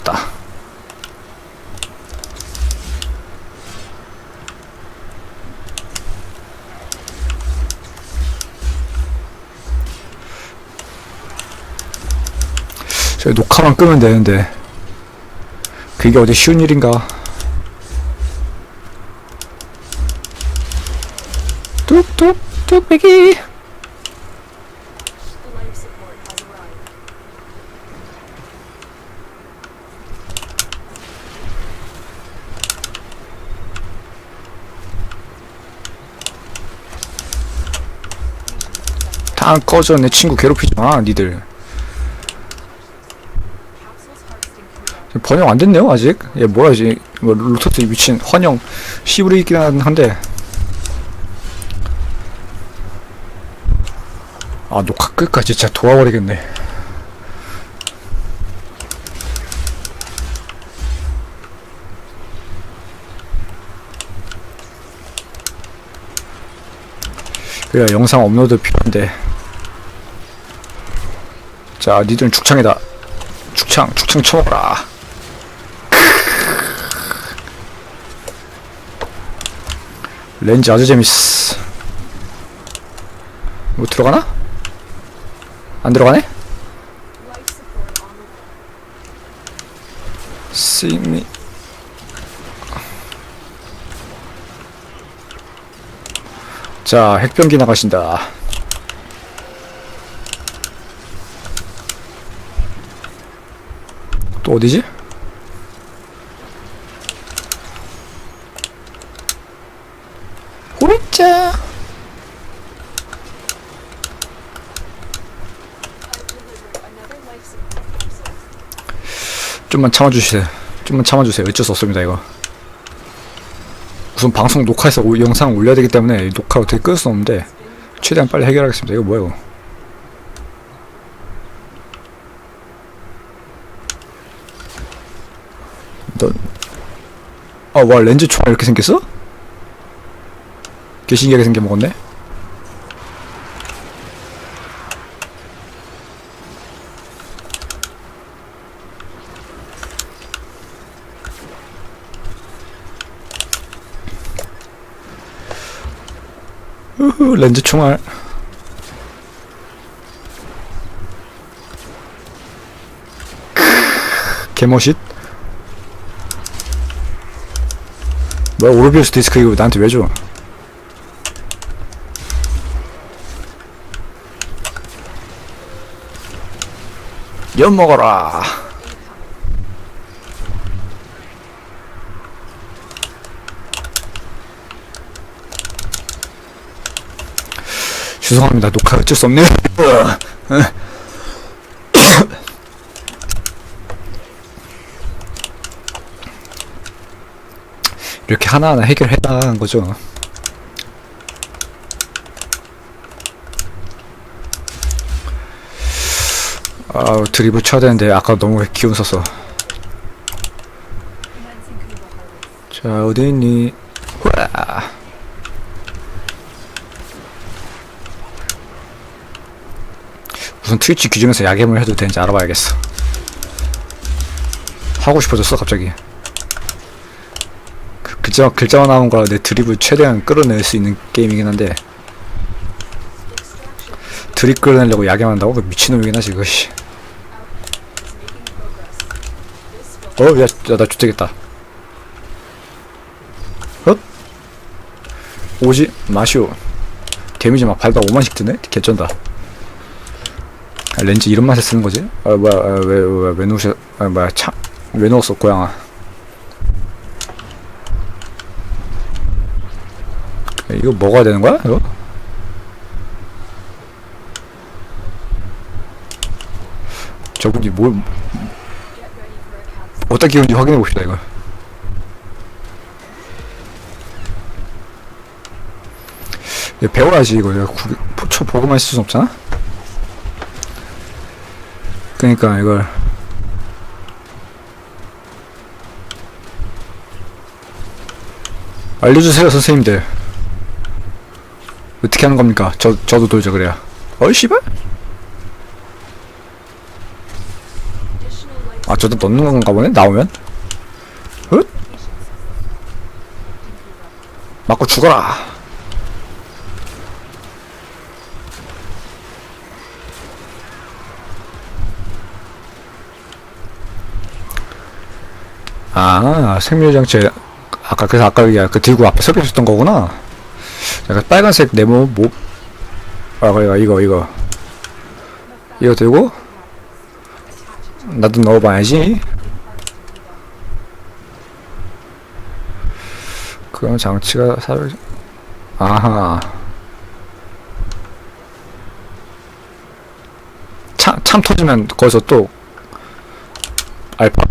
왔다. 저 녹화만 끄면 되는데 그게 어디 쉬운 일인가? 뚝뚝 뚝배기 다 꺼져 내 친구 괴롭히지 마 니들. 번역 안 됐네요 아직? 얘 뭐라지 뭐 로토스 미친 환영 씨부리 있긴 한데. 아 녹화 끝까지 진짜 도와버리겠네. 그래 영상 업로드 필요한데 자 니들은 죽창이다 죽창 죽창 쳐먹어라 렌즈 아주 재밌어. 뭐 들어가나? 안 들어가네? Me. 자, 핵병기 나가신다. 또 어디지? capsule. 좀만 참아주세요. 좀만 참아주세요. 어쩔 수 없습니다, 이거. 우선 방송 녹화해서 오- 영상 올려야 되기 때문에 이 녹화 어떻게 끌 수 없는데 최대한 빨리 해결하겠습니다. 이거 뭐야, 이거. 아, 와, 렌즈 총알 이렇게 생겼어? 개 신기하게 생겨 먹었네? 우후, 렌즈 총알. 개멋잇. 뭐야, 오르비우스 디스크 이거 나한테 왜 줘? 엿 먹어라. 죄송합니다. 녹화 어쩔 수 없네요. 이렇게 하나하나 해결해 나가는 거죠. 아, 드리블 쳐야 되는데 아까 너무 기운 썼어. 자, 어디 있니? 후아. 우선 트위치 규정에서 야겜을 해도 되는지 알아봐야겠어. 하고 싶어졌어, 갑자기. 그, 글자, 글자만 나온 거라 내 드립을 최대한 끌어낼 수 있는 게임이긴 한데, 드립 끌어내려고 야겜한다고? 그 미친놈이긴 하지, will 어, 야, 야, 나 죽되겠다. 헛? 오지 마시오. 데미지 막 밟다 5만씩 드네? 개쩐다. 아, 렌즈 이런 맛에 쓰는 거지? 아, 뭐야, 아, 왜, 왜, 왜 누우셔, 아, 뭐야, 참, 왜 누웠어, 고양아. 이거 먹어야 되는 거야, 이거? 저분이 뭘. 어디다 끼운지 확인해 봅시다, 이거. 얘 배워야지, 이거. 포초 보고만 있을 순 없잖아? 그니까, 이걸. 알려주세요, 선생님들. 어떻게 하는 겁니까? 저, 저도 돌죠, 그래야. 어이, 씨발? 아 저도 넣는 건가 보네 나오면 헛 맞고 죽어라 아 생명장치 아까 그래서 아까 그 들고 앞에 서 계셨던 거구나 약간 빨간색 네모 뭐 아, 이거 이거 이거. 이거 들고 나도 넣어봐야지. 그럼 장치가 살 아하. 참, 참 터지면 거기서 또 알파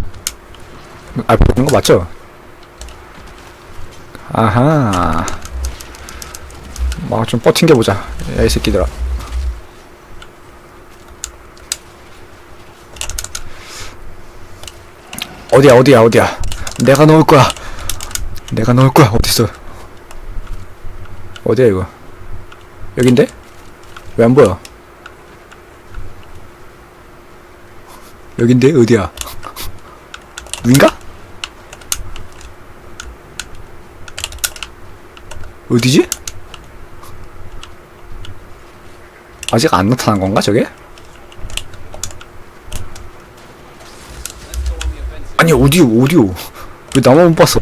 알파 있는 거 맞죠? 아하 막좀 버틴겨 보자 야 이 새끼들아. 어디야 어디야 어디야? 내가 넣을 거야. 내가 넣을 거야 어딨어 어디야 이거? 여긴데? 왜 안 보여? 여긴데? 어디야? 위인가? 어디지? 아직 안 나타난 건가 저게? 아니 오디오 오디오. 왜 나만 못 봤어?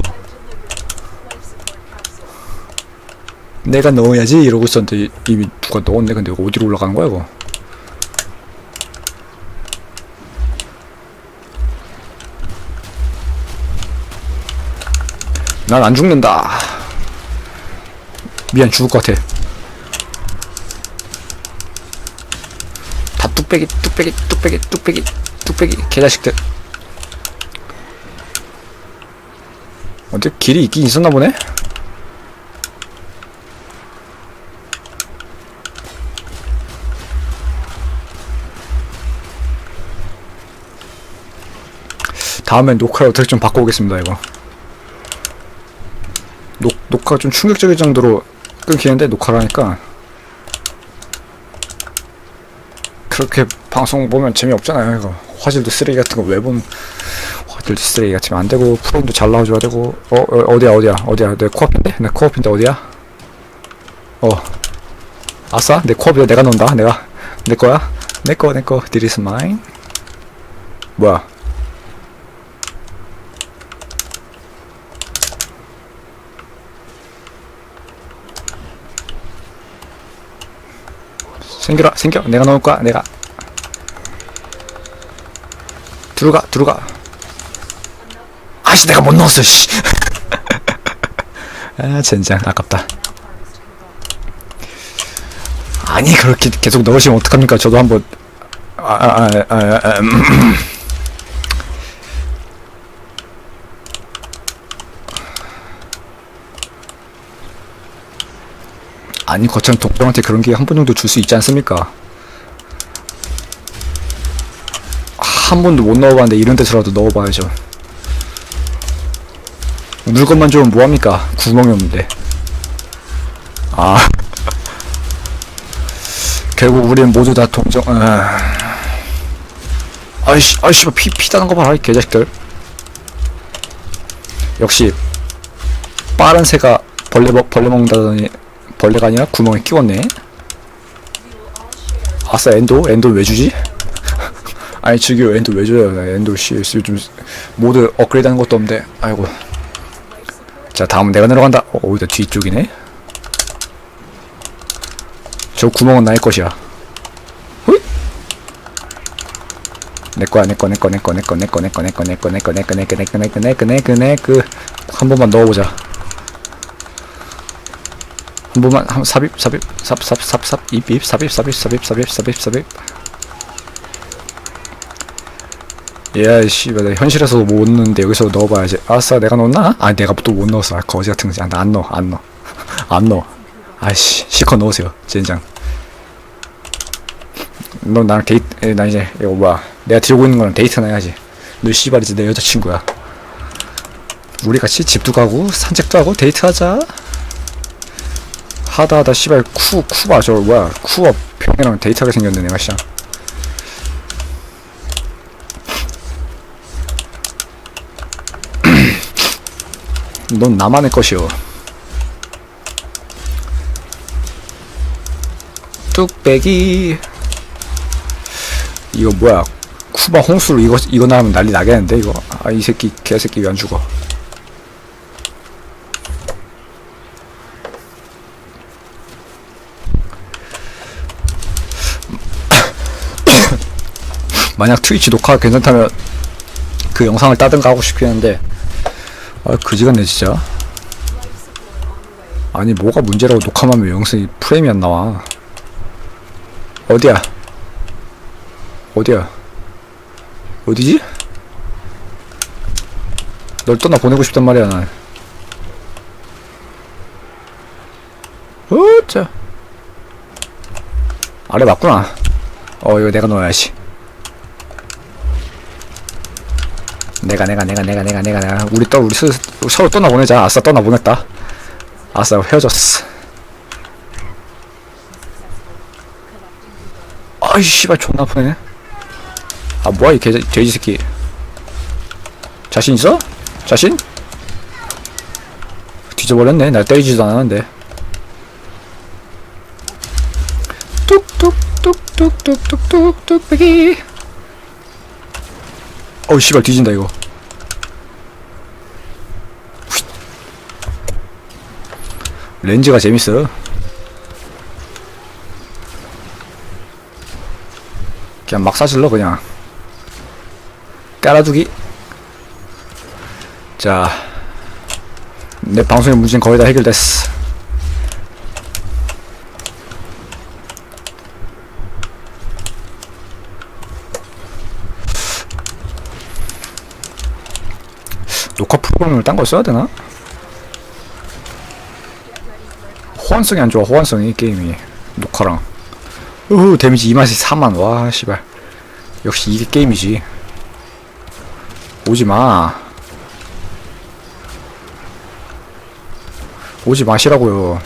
내가 넣어야지 이러고 있었는데 이미 누가 넣었네. 근데 이거 어디로 올라가는 거야 이거? 난 안 죽는다. 미안 죽을 것 같아 다 뚝배기 뚝배기 뚝배기 뚝배기 뚝배기. 개자식들. 어디 길이 있긴 있었나 보네? 다음엔 녹화를 어떻게 좀 바꿔오겠습니다 이거. 녹, 녹화가 좀 충격적일 정도로 끊기는데 녹화를 하니까 그렇게 방송 보면 재미없잖아요 이거. 화질도 쓰레기 같은 거 왜 보는 화질도 쓰레기 같으면 안 되고 프로그램도 잘 나와줘야 되고. 어, 어 어 디야 어디야 어디야? 내 코앞인데? 내 코앞인데 어디야? 어. 아싸 내 코앞에 내가 넣는다 내가. 내 거야? 내 거 내거. This is mine. 뭐야 생겨라 생겨. 내가 넣을 거야 내가. 들어가 들어가. 아씨 내가 못 넣었어 씨. 아 젠장 아깝다. 아니 그렇게 계속 넣으시면 어떡합니까? 저도 한번 아아아 아, 아, 아, 음. 아니 거참 독병한테 그런 게한번 정도 줄 수 있지 않습니까? 한 번도 못 넣어봤는데 이런 데서라도 넣어봐야죠. 물건만 좋으면 뭐합니까? 구멍이 없는데. 아. 결국 우리는 모두 다 동정, 아. 아이씨, 아이씨, 피, 피다는 거 봐라, 이 개자식들. 역시, 빠른 새가 벌레, 먹, 벌레 먹는다더니, 벌레가 아니라 구멍에 끼웠네. 아싸, 엔도? 엔도 왜 주지? 아니, 저기요, 엔도 왜 줘요? 나 엔도, 씨, 요즘 모두 업그레이드 하는 것도 없는데, 아이고. 자, 다음은 내가 내려간다. 어, 오히려 뒤쪽이네. 저 구멍은 나의 것이야. 호잇! 내 거야, 내 거, 내 거, 내 거, 내 거, 내 거, 내 거, 내 거, 내 거, 내 거, 내 거, 내 거, 내 거, 내 거, 내 거, 내 거, 내 거, 한 번만 넣어보자. 한 번만, 한 삽입, 삽입, 삽, 삽, 삽, 삽, 입, 입, 삽입, 삽입, 삽입, 삽입, 삽입, 삽입. 야, 씨, 나 현실에서도 못 넣는데 여기서 넣어봐야지. 아싸, 내가 넣었나? 아, 내가 또 못 넣었어. 아, 거지 같은 거지. 아, 나안 넣어, 안 넣어. 안 넣어. 아이씨, 실컷 넣으세요, 젠장. 너 나랑 데이트, 에, 나 이제, 이거 뭐야. 내가 들고 있는 거랑 데이트나 해야지. 너 씨발 이제 내 여자친구야. 우리 같이 집도 가고, 산책도 하고, 데이트하자. 하다하다 씨발 쿠 쿠바 저거 뭐야. 쿠어 평이랑 데이터가 생겼네 내가 씨발. 넌 나만의 것이오. 뚝배기. 이거 뭐야. 쿠바 홍수로 이거 이거 나면 난리 나겠는데 이거? 아 이 새끼 개새끼 왜 안 죽어? 만약 트위치 녹화 괜찮다면 그 영상을 따든가 하고 싶긴 한데 아 그지같네 진짜. 아니 뭐가 문제라고 녹화만 하면 영상이 프레임이 안 나와. 어디야? 어디야? 어디지? 널 떠나 보내고 싶단 말이야 난 어짜. 아래 맞구나. 어 이거 내가 넣어야지 내가 내가 내가 내가 내가 내가 내가. 우리 떠 우리 스, 서로 떠나 보내자. 아싸 떠나 보냈다. 아싸 헤어졌어. 아이 씨발 존나 아프네. 아 뭐야 이 개, 돼지 새끼. 자신 있어? 자신? 뒤져버렸네. 날 때리지도 않았는데. 뚝뚝뚝뚝뚝뚝뚝 빼기. 어우 씨발 뒤진다 이거 렌즈가 재밌어 그냥 막 사질러 그냥. 깔아두기. 자 내 방송의 문제는 거의 다 해결됐어. 녹화 프로그램을 딴 걸 써야 되나? 호환성이 안 좋아. 호환성이 게임이 녹화랑. 으흐 데미지 2맛이 4만. 와 씨발. 역시 이게 게임이지. 오지마. 오지 마시라고요.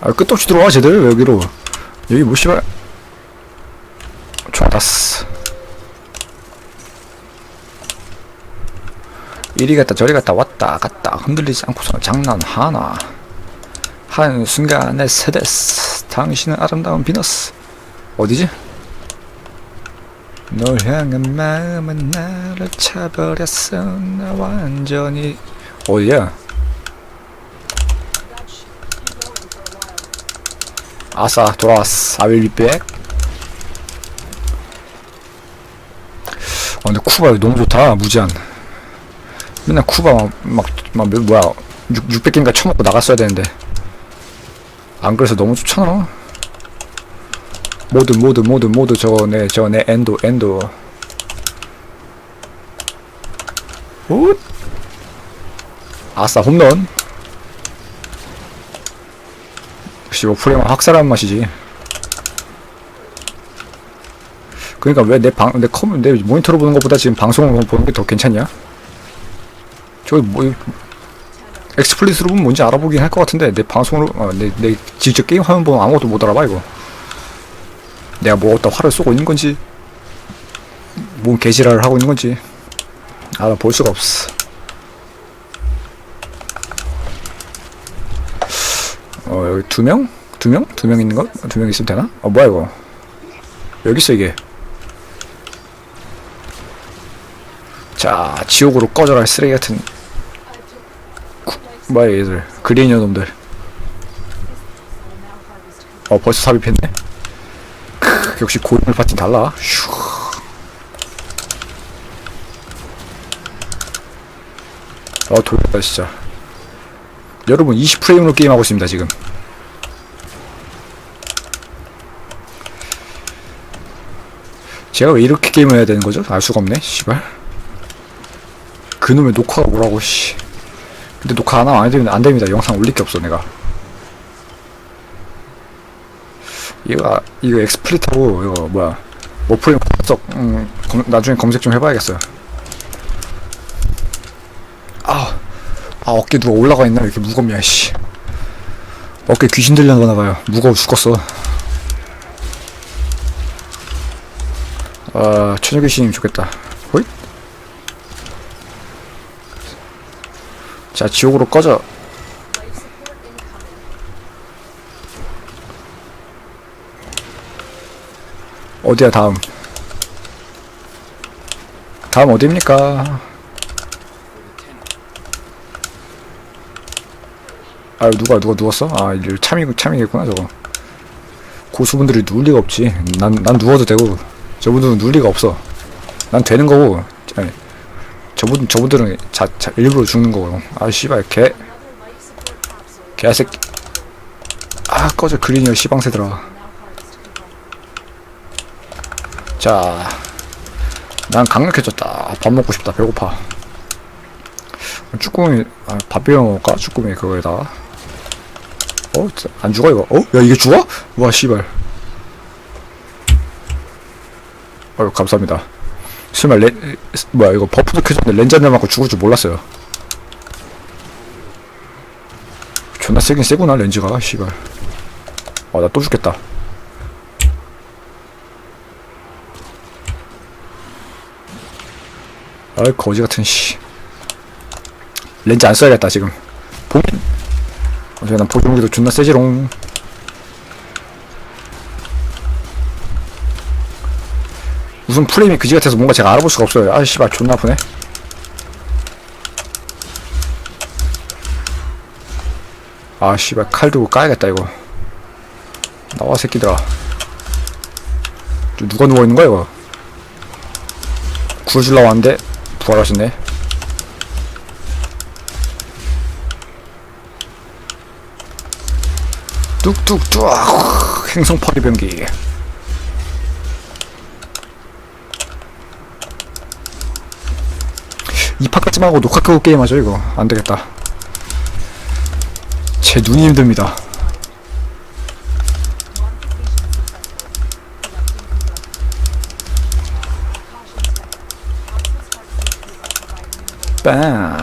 아 끝없이 들어와 쟤들. 왜 여기로. 여기 뭐 씨발. 좋았어 이리 갔다 저리 갔다 왔다 갔다 흔들리지 않고서 장난하나. 한순간에 세데스 당신은 아름다운 비너스. 어디지? 널 향한 마음은 나를 차버렸어. 나 완전히 어디야? 아싸 돌아왔어. I will be back. 아 근데 쿠바 너무 좋다 무제한 맨날 쿠바 막, 막, 막 몇- 뭐야 6, 600개인가 쳐먹고 나갔어야 되는데. 안 그래서 너무 좋잖아. 모드 모드 모드 모드 저거 내 저거 내 엔도 엔도. 굿 아싸 홈런. 역시 오프레임은 학살하는 맛이지. 그러니까 왜 내 방 내 컴 내 모니터로 보는 것보다 지금 방송으로 보는 게 더 괜찮냐? 저기 뭐 엑스플릿으로 보면 뭔지 알아보긴 할 것 같은데 내 방송으로 어, 내, 내 직접 게임 화면 보면 아무것도 못 알아봐 이거 내가 뭐 어디다 화를 쏘고 있는 건지 뭔 개지랄을 하고 있는 건지 알아볼 수가 없어 어 여기 두 명? 두 명? 두 명 있는 거? 두 명 있으면 되나? 어 뭐야 이거 여기 있어 이게 자 지옥으로 꺼져라 이 쓰레기 같은 뭐야 얘들. 그레이녀 놈들. 어 벌써 삽입했네? 크, 역시 고인물 파티 달라. 슈. 어 돌렸다 진짜. 여러분 20프레임으로 게임하고 있습니다 지금. 제가 왜 이렇게 게임을 해야 되는 거죠? 알 수가 없네 씨발. 그놈의 녹화가 뭐라고 씨 근데 녹화 안 하면 안 됩니다, 안 됩니다. 영상 올릴 게 없어 내가 이거 이거 엑스플릿하고 이거 뭐야 워프레임 썩 음, 검, 나중에 검색 좀 해봐야겠어요. 아, 아 어깨 누가 올라가 있나 왜 이렇게 무겁냐 씨. 어깨 귀신 들려나 봐요. 무거워 죽겠어. 아 처녀 귀신이면 좋겠다. 호잇. 자 지옥으로 꺼져. 어디야 다음? 다음 어디입니까? 아 누가 누가 누웠어? 아 이거 참이 참이겠구나 저거. 고수분들이 누울 리가 없지. 난 난 누워도 되고 저분들은 누울 리가 없어. 난 되는 거고 저분 저분들은 자, 자 일부러 죽는 거고 아 씨발 개. 개새끼 아 꺼져 그린이어 시방새들아. 자, 난 강력해졌다. 밥 먹고 싶다. 배고파. 쭈꾸미, 아, 밥 비벼 먹을까? 쭈꾸미 그거에다가. 어? 자, 안 죽어 이거? 어? 야 이게 죽어? 와 씨발. 어유 감사합니다. 설마 렌 뭐야 이거 버프도 켜졌는데 렌즈 한대 맞고 죽을 줄 몰랐어요. 존나 세긴 세구나 렌즈가 씨발. 아나 또 죽겠다. 아이 거지 같은 씨 렌즈 안 써야겠다 지금 보면 어차피 난 보조무기도 존나 세지롱 무슨 프레임이 그지 같아서 뭔가 제가 알아볼 수가 없어요. 아 씨발 존나 아프네. 아 씨발 칼 들고 까야겠다 이거. 나와 새끼들아. 저 누가 누워있는 거야 이거? 구해주려고 하는데 부활하셨네. 뚝뚝뚝 행성 파리 변기 이파까지 하고 녹화 끄고 게임하죠 이거. 안되겠다. 제 눈이 힘듭니다. 빵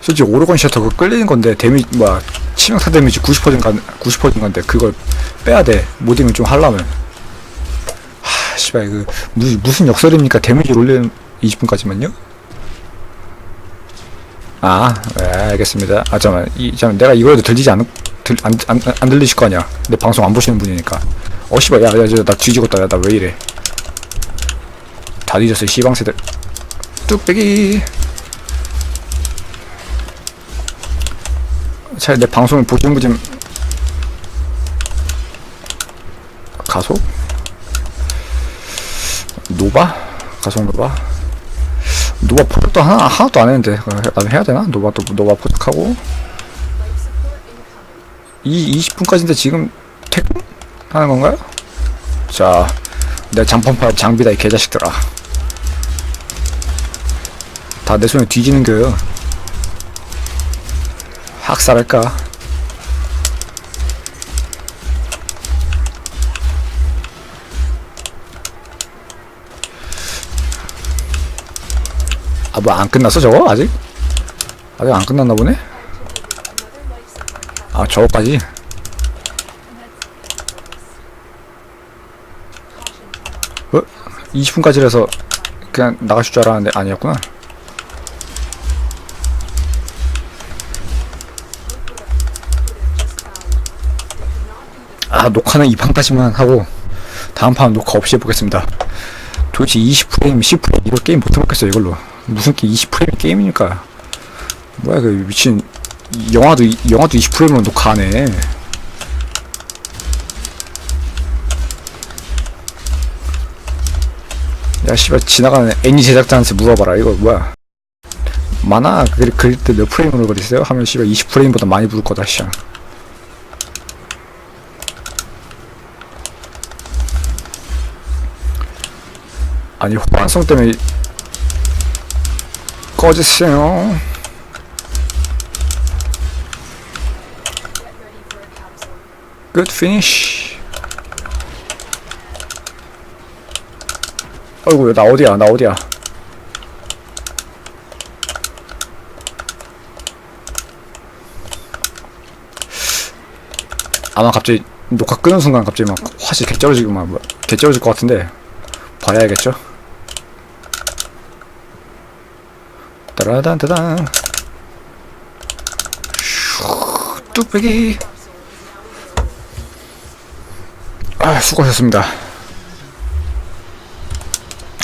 솔직히 오르곤 셔터 그거 끌리는 건데 데미 뭐야 치명타 데미지 90%인 건 90%인 건데 그걸 빼야 돼. 모딩을 좀 하려면. 하 씨발 그 무슨 무슨 역설입니까 데미지 올리는 20분까지만요? 아, 네, 알겠습니다. 아, 잠깐만, 이, 잠깐 내가 이거라도 들리지 않, 들, 안, 안, 안 들리실 거 아니야. 내 방송 안 보시는 분이니까. 어, 씨발, 야, 야, 저, 나 뒤지겠다. 야, 나 왜 이래. 다 뒤졌어, 씨방새들. 뚝배기. 차, 내 방송을 보시는 분 좀. 가속? 노바? 가속 노바? 노바 포격도 하나, 하나도 안 했는데. 어, 나도 해야 되나? 노바. Life support incoming. 이 20분까지인데 지금 퇴근? 하는 건가요? 자, 내 장판파 장비다, 이 개자식들아. 다 내 손에 뒤지는 거요. 학살할까? 아, 뭐 안 끝났어, 저거? 아직? 아직 안 끝났나 보네? 아, 저거까지? 어? 20분까지라서 그냥 나가실 줄 알았는데 아니었구나. 아 녹화는 이 판까지만 하고 다음 판 녹화 없이 해보겠습니다. 도대체 20프레임, 10프레임 이거 게임 못 해먹겠어 이걸로. 무슨 게 20프레임 게임이니까. 뭐야 그 미친 이- 영화도 이- 영화도 20프레임으로 녹화 안 해. 야 씨발 지나가는 애니 제작자한테 물어봐라 이거 뭐야 만화 그, 그릴 때 몇 프레임으로 그리세요? 하면 씨발 20프레임보다 많이 부를 거다 씨 아니 호환성 때문에 꺼지세요. Good finish. 어이구 나 어디야 나 어디야? 아마 갑자기 녹화 끄는 순간 갑자기 막 화질 개쩔어지고 막 뭐- 개쩔어질 것 같은데 봐야겠죠 따라단따당 슈, 뚝배기. 아 수고하셨습니다.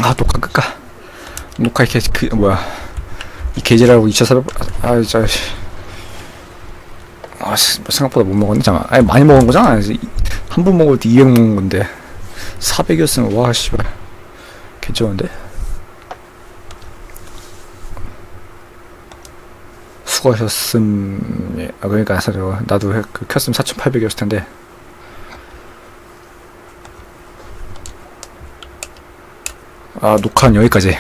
아 녹화 끌까? 녹화 이렇게 그 뭐야. 이 계절하고 2차 사업 아 진짜 아 씨, 생각보다 못 먹었네 잠깐. 아니 많이 먹은 거잖아. 한 번 먹을 때 200 먹은 건데. 400이었으면 와 씨발. 괜찮은데 예. 아 그러니까 사실 나도 해- 그 켰으면 4,800이었을 텐데 아 녹화는 여기까지